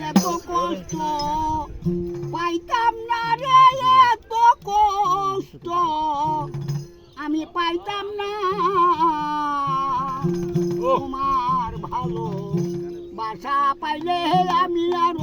এত কষ্ট পাইতাম না রে এত কষ্ট। আমি পাইতাম না। তোমার ভালো বাসা পাইলে আমি আর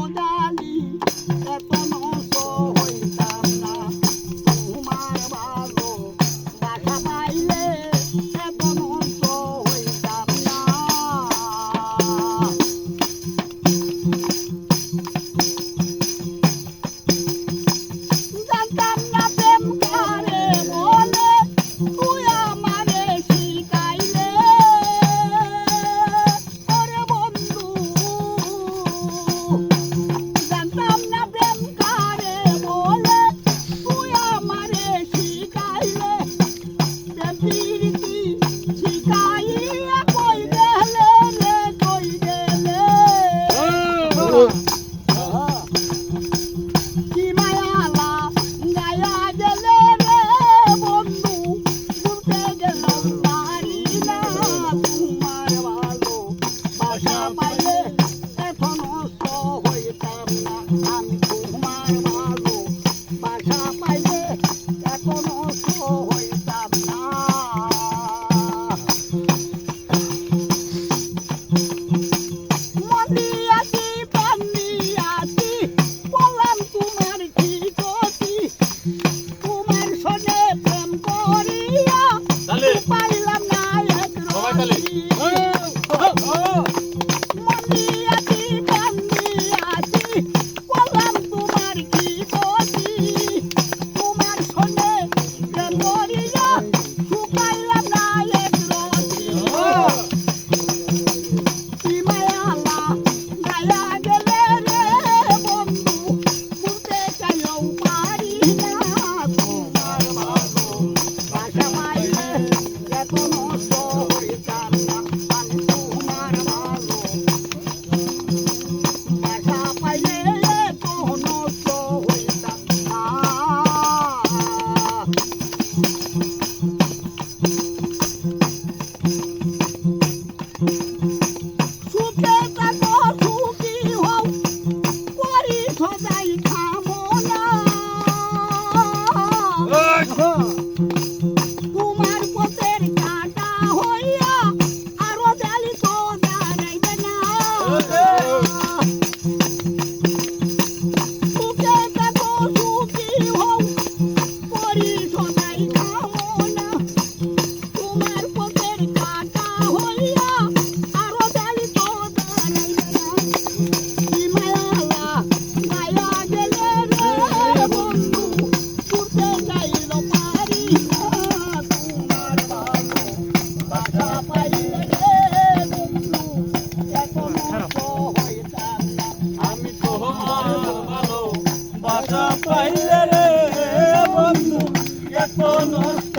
conozco.